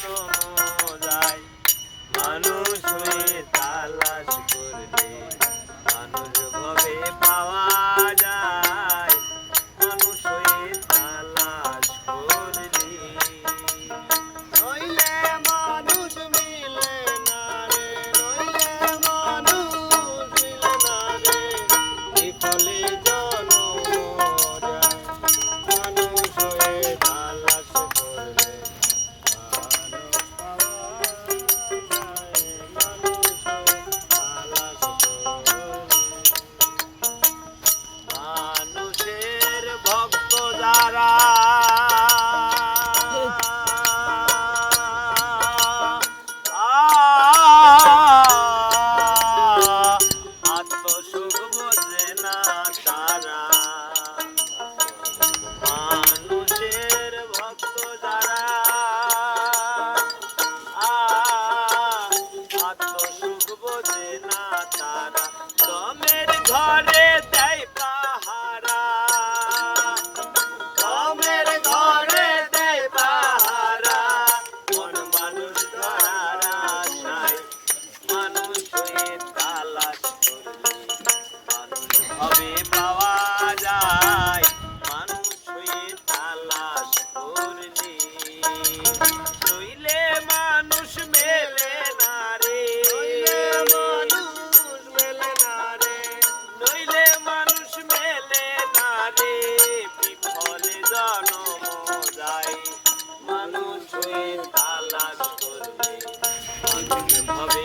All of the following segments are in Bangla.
যায়। মানুষ হয়ে তালাশ করলে মানুষ ভবে পাওয়া সুখ বোঝে না তারা দমের ঘরে দেয় পা যাবে বিফল যায় মানুষের তালাশ করবে। ভাবে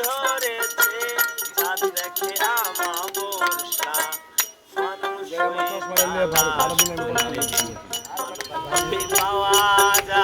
ধরেছে ভালো দিন আমি পাওয়া